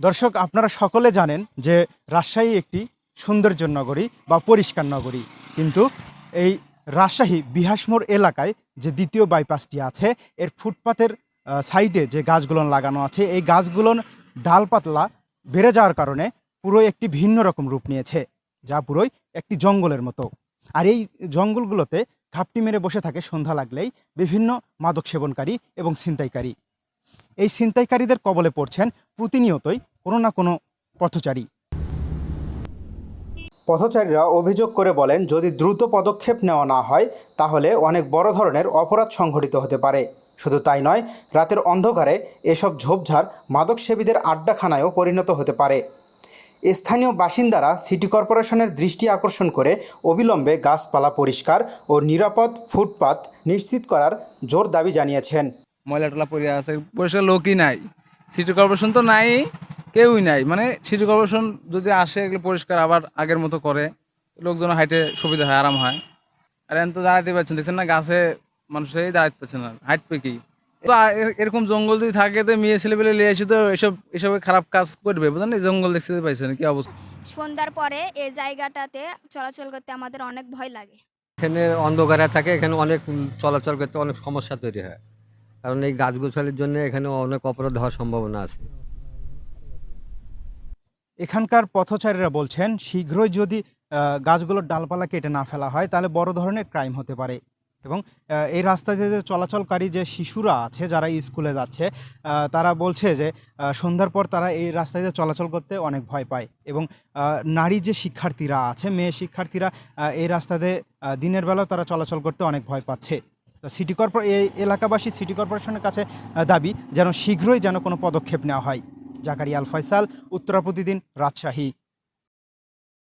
দর্শক, আপনারা সকলে জানেন যে রাজশাহী একটি সৌন্দর্য নগরী বা পরিষ্কার নগরী। কিন্তু এই রাজশাহী বিহাসমোড় এলাকায় যে দ্বিতীয় বাইপাসটি আছে, এর ফুটপাতের সাইডে যে গাছগুলো লাগানো আছে, এই গাছগুলো ডালপাতলা বেড়ে যাওয়ার কারণে পুরো একটি ভিন্ন রকম রূপ নিয়েছে, যা পুরোই একটি জঙ্গলের মতো। আর এই জঙ্গলগুলোতে ঘাপটি মেরে বসে থাকে সন্ধ্যা লাগলেই বিভিন্ন মাদক সেবনকারী এবং ছিনতাইকারী। এই ছিনতাইকারীদের কবলে পড়ছেন প্রতিনিয়তই কোনো না কোনো পথচারী। পথচারীরা অভিযোগ করে বলেন, যদি দ্রুত পদক্ষেপ নেওয়া না হয়, তাহলে অনেক বড় ধরনের অপরাধ সংঘটিত হতে পারে। শুধু তাই নয়, রাতের অন্ধকারে এসব ঝোপঝাড় মাদকসেবীদের আড্ডাখানায়ও পরিণত হতে পারে। স্থানীয় বাসিন্দারা সিটি কর্পোরেশনের দৃষ্টি আকর্ষণ করে অবিলম্বে গাছপালা পরিষ্কার ও নিরাপদ ফুটপাত নিশ্চিত করার জোর দাবি জানিয়েছেন। ময়লা টলা পড়ে আছে পরিষ্কার লোকই নাই। সিটি কর্পোরেশন তো নাই কেউই নাই। মানে সিটি কর্পোরেশন যদি আসে এগুলো পরিষ্কার আবার আগের মতো করে লোকজন হাইটে সুবিধা হয় আরাম হয়। আর এখন তো দাঁড়াতে পারছেন দেখছেন না গাছে মানুষই দাঁড়াতে পারছে না হাইটবে কি? তো এরকম জঙ্গল যদি থাকে তো মেয়ে ছেলে পেলে লিয়ে এসে তো এসব এসব খারাপ কাজ করবে বুঝলেন এই জঙ্গল দেখতে পাইছেন কি অবস্থা? সন্ধ্যার পরে এই জায়গাটাতে চলাচল করতে আমাদের অনেক ভয় লাগে। এখানে অন্ধকারে থাকে এখানে অনেক চলাচল করতে অনেক সমস্যা তৈরি হয়। কারণ এই গাছগুছালির জন্য এখানে অনেক অপরাধ হওয়ার সম্ভাবনা আছে। এখানকার পথচারীরা বলছেন, শীঘ্রই যদি গাছগুলোর ডালপালা কেটে না ফেলা হয়, তাহলে বড় ধরনের ক্রাইম হতে পারে। এবং এই রাস্তা দিয়ে যে চলাচলকারী যে শিশুরা আছে, যারা স্কুলে যাচ্ছে তারা বলছে যে সন্ধ্যার পর তারা এই রাস্তায় চলাচল করতে অনেক ভয় পায়। এবং নারী যে শিক্ষার্থীরা আছে, মেয়ে শিক্ষার্থীরা এই রাস্তাতে দিনের বেলাও তারা চলাচল করতে অনেক ভয় পাচ্ছে। সিটি কর্পোরে এলাকাবাসী সিটি কর্পোরেশনের কাছে দাবি যেন শীঘ্রই যেন কোনো পদক্ষেপ নেওয়া হয়। জাকারিয়া আল ফয়সাল, উত্তরা প্রতিদিন, রাজশাহী।